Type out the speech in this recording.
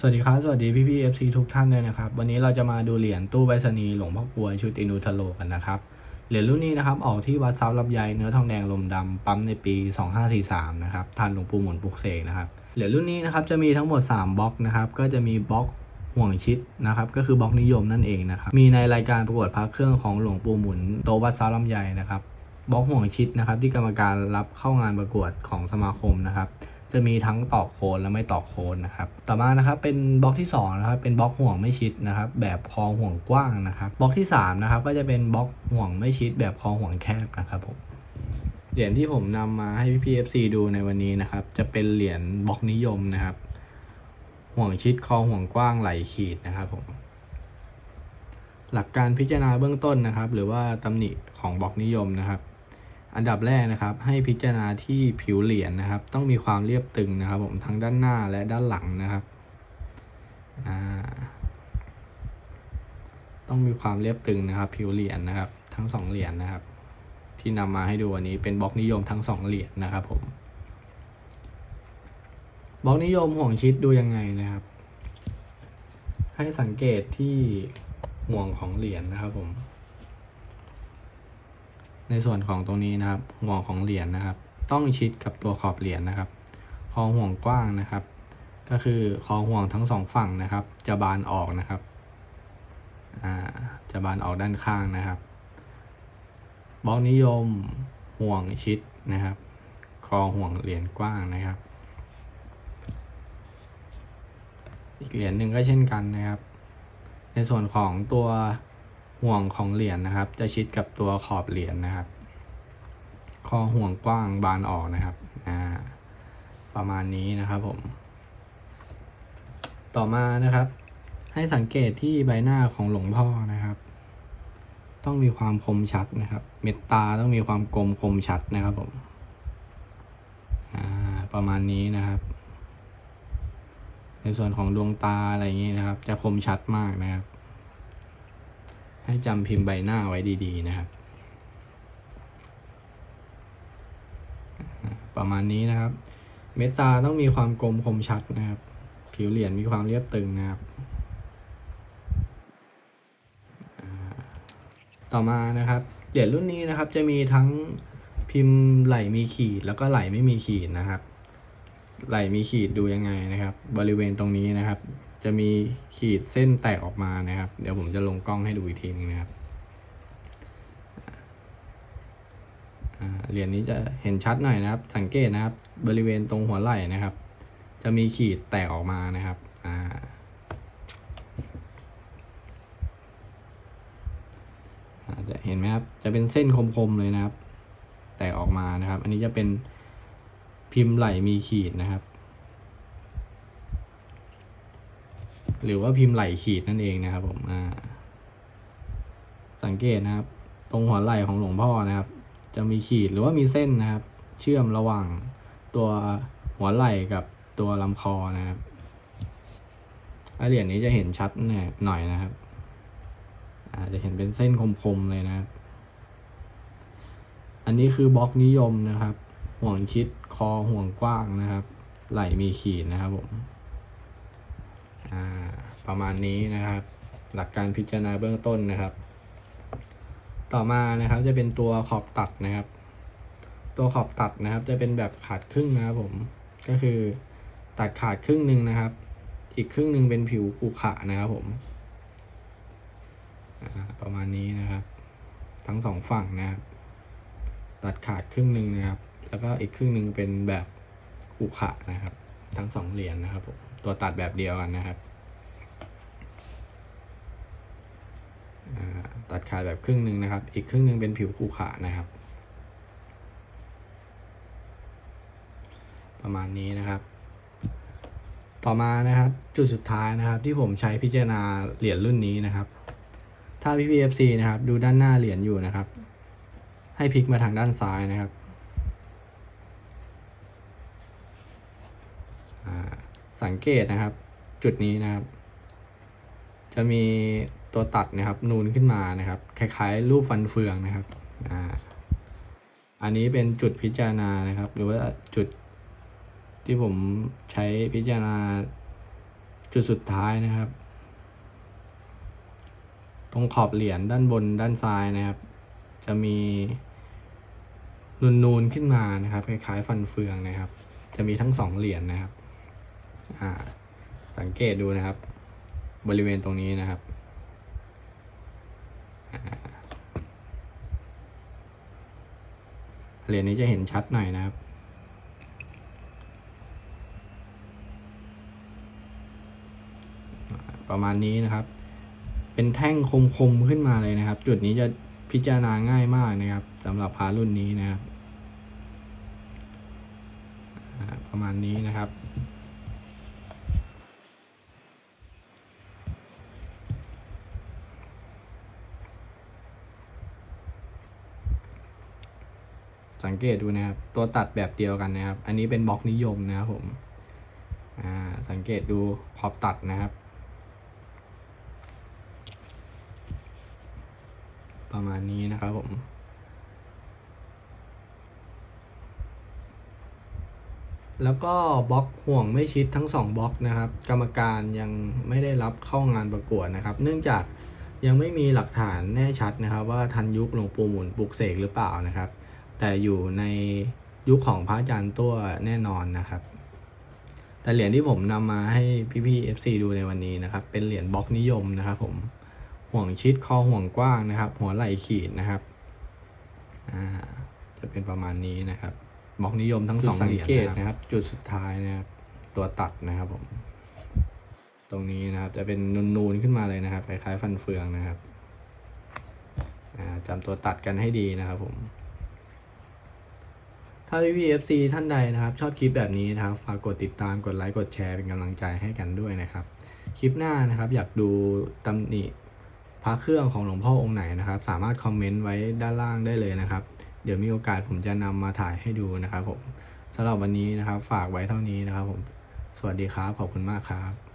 สวัสดีครับ สวัสดีพี่พี่เอฟซีทุกท่านเลยนะครับ วันนี้เราจะมาดูเหรียญตู้ใบสนีย์หลวงพ่อกลวยชุดอินูทโลกันนะครับ เหรียญรุ่นนี้นะครับออกที่วัดซับลำไยเนื้อทองแดงลมดำปั๊มในปี 2543 นะครับท่านหลวงปู่หมุนปุกเสกนะครับ เหรียญรุ่นนี้นะครับจะมีทั้งหมด 3บล็อกนะครับ ก็จะมีบล็อกห่วงชิดนะครับก็คือบล็อกนิยมนั่นเองนะครับ มีในรายการประกวดพระเครื่องของหลวงปู่หมุนโตวัดซับลำไยนะครับ บล็อกห่วงชิดนะครับที่กรรมการรับเข้างานประกวดของสมาคมนะครับ จะมีทั้งตอกโคนและไม่ตอกโคนนะครับ ต่อมานะครับเป็นบล็อกที่2นะครับเป็นบล็อกห่วงไม่ชิดนะครับ แบบคอห่วงกว้างนะครับ บล็อกที่3นะครับก็จะเป็นบล็อกห่วงไม่ชิด แบบคอห่วงแคบนะครับผมเหรียญที่ผมนำมาให้พี่ๆ FC ดูในวันนี้นะครับ จะเป็นเหรียญบล็อกนิยมนะครับ ห่วงชิดคอห่วงกว้างไหลขีดนะครับผมหลักการพิจารณาเบื้องต้นนะครับ หรือว่าตำหนิของบล็อกนิยมนะครับ อันดับแรกนะครับ ให้พิจารณาที่ผิวเหรียญนะครับ ต้องมีความเรียบตึงนะครับ ผมทั้งด้านหน้าและด้านหลังนะครับต้องมีความเรียบตึงนะครับ ผิวเหรียญนะครับ ทั้งสองเหรียญนะครับ ที่นำมาให้ดูวันนี้เป็นบล็อกนิยมทั้งสองเหรียญนะครับ ผมบล็อกนิยมห่วงชิดดูยังไงนะครับ ให้สังเกตที่ห่วงของเหรียญนะครับผม ในส่วนของตรงนี้นะครับห่วงของเหรียญนะครับ ต้องชิดกับตัวขอบเหรียญนะครับ คอห่วงกว้างนะครับ ก็คือคอห่วงทั้งสองฝั่งนะครับ จะบานออกนะครับอ่าจะบานออกด้านข้างนะครับบล็อกนิยมห่วงชิดนะครับ คอห่วงเหรียญกว้างนะครับ อีกเหรียญหนึ่งก็เช่นกันนะครับ ในส่วนของตัว ห่วงของเหรียญนะครับ จะชิดกับตัวขอบเหรียญนะครับ คอห่วงกว้างบานออกนะครับอ่าประมาณนี้นะครับผม ต่อมานะครับ ให้สังเกตที่ใบหน้าของหลวงพ่อนะครับ ต้องมีความคมชัดนะครับ เม็ดตาต้องมีความกลมคมชัดนะครับผมอ่าประมาณนี้นะครับ ในส่วนของดวงตาอะไรอย่างนี้นะครับ จะคมชัดมากนะครับ ให้จำพิมพ์ใบหน้าไว้ดีๆนะครับ ประมาณนี้นะครับ เมตตาต้องมีความกลมคมชัดนะครับ ผิวเหรียญมีความเรียบตึงนะครับ ต่อมานะครับ เหรียญรุ่นนี้นะครับจะมีทั้งพิมพ์ไหลมีขีดแล้วก็ไหลไม่มีขีดนะครับ ไหลมีขีดดูยังไงนะครับ บริเวณตรงนี้นะครับจะมีขีดเส้นแตกออกมานะครับ เดี๋ยวผมจะลงกล้องให้ดูอีกทีนึงนะครับเหรียญนี้จะเห็นชัดหน่อยนะครับ สังเกตนะครับ บริเวณตรงหัวไหล่นะครับ จะมีขีดแตกออกมานะครับอ่าจะเห็นไหมครับ จะเป็นเส้นคมๆเลยนะครับ แตกออกมานะครับ อันนี้จะเป็นพิมพ์ไหลมีขีดนะครับ หรือว่าพิมพ์ไหลขีดนั่นเองนะครับผมอ่าสังเกตนะครับ ตรงหัวไหล่ของหลวงพ่อนะครับ จะมีขีดหรือว่ามีเส้นนะครับ เชื่อมระหว่างตัวหัวไหล่กับตัวลำคอนะครับอะเหรียญนี้จะเห็นชัดหน่อยหน่อยนะครับอาจจะเห็นเป็นเส้นคมๆเลยนะครับ อันนี้คือบล็อกนิยมนะครับ ห่วงชิดคอห่วงกว้างนะครับ ไหล่มีขีดนะครับผม ประมาณนี้นะครับ หลักการพิจารณาเบื้องต้นนะครับ ต่อมานะครับจะเป็นตัวขอบตัดนะครับ ตัวขอบตัดนะครับ จะเป็นแบบขาดครึ่งนะครับผมก็คือตัดขาดครึ่งหนึ่งนะครับ อีกครึ่งหนึ่งเป็นผิวขรุขะนะครับผมประมาณนี้นะครับ ทั้งสองฝั่งนะครับ ตัดขาดครึ่งหนึ่งนะครับ แล้วก็อีกครึ่งหนึ่งเป็นแบบขรุขะนะครับ ทั้งสองเหรียญนะครับผม ตัวตัดแบบเดียวกันนะครับตัดขาดแบบครึ่งหนึ่งนะครับ อีกครึ่งหนึ่งเป็นผิวขรุขระนะครับ ประมาณนี้นะครับ ต่อมานะครับจุดสุดท้ายนะครับ ที่ผมใช้พิจารณาเหรียญรุ่นนี้นะครับ ถ้าพี่พีเอฟซีนะครับ ดูด้านหน้าเหรียญอยู่นะครับ ให้พลิกมาทางด้านซ้ายนะครับ สังเกตนะครับ จุดนี้นะครับ จะมีตัวตัดนะครับ นูนขึ้นมานะครับ คล้ายๆ รูปฟันเฟืองนะครับอ่าอันนี้เป็นจุดพิจารณานะครับ หรือว่าจุดที่ผมใช้พิจารณาจุดสุดท้ายนะครับ ตรงขอบเหรียญด้านบนด้านซ้ายนะครับ จะมีนูนๆขึ้นมานะครับ คล้ายๆ ฟันเฟืองนะครับ จะมีทั้งสองเหรียญนะครับ สังเกตดูนะครับ บริเวณตรงนี้นะครับเหรียญนี้จะเห็นชัดหน่อยนะครับ ประมาณนี้นะครับ เป็นแท่งคมๆขึ้นมาเลยนะครับ จุดนี้จะพิจารณาง่ายมากนะครับสำหรับพารุ่นนี้นะครับประมาณนี้นะครับ สังเกตดูนะครับ ตัวตัดแบบเดียวกันนะครับ อันนี้เป็นบล็อกนิยมนะครับผมสังเกตดูขอบตัดนะครับ ประมาณนี้นะครับผมแล้วก็บล็อกห่วงไม่ชิดทั้งสองบล็อกนะครับ กรรมการยังไม่ได้รับเข้างานประกวดนะครับ เนื่องจากยังไม่มีหลักฐานแน่ชัดนะครับ ว่าทันยุคหลวงปู่หมุนปลุกเสกหรือเปล่านะครับ แต่อยู่ในยุคของพระอาจารย์ตัวแน่นอนนะครับ แต่เหรียญที่ผมนำมาให้พี่ๆ FC ดูในวันนี้นะครับ เป็นเหรียญบล็อกนิยมนะครับผมห่วงชิดคอห่วงกว้างนะครับ หัวไหล่ขีดนะครับอ่าจะเป็นประมาณนี้นะครับบล็อกนิยมทั้งสองเหรียญนะครับ จุดสุดท้ายนะครับตัวตัดนะครับผม ตรงนี้นะครับ จะเป็นนูนๆขึ้นมาเลยนะครับคล้ายๆฟันเฟืองนะครับจำตัวตัดกันให้ดีนะครับผม ถ้าพี่พีเอฟซีท่านใดนะครับ ชอบคลิปแบบนี้นะครับฝากกดติดตามกดไลค์กดแชร์เป็นกำลังใจให้กันด้วยนะครับ คลิปหน้านะครับ อยากดูตำหนิพระเครื่องของหลวงพ่อองค์ไหนนะครับ สามารถคอมเมนต์ไว้ด้านล่างได้เลยนะครับ เดี๋ยวมีโอกาสผมจะนำมาถ่ายให้ดูนะครับผมสำหรับวันนี้นะครับ ฝากไว้เท่านี้นะครับผม สวัสดีครับ ขอบคุณมากครับ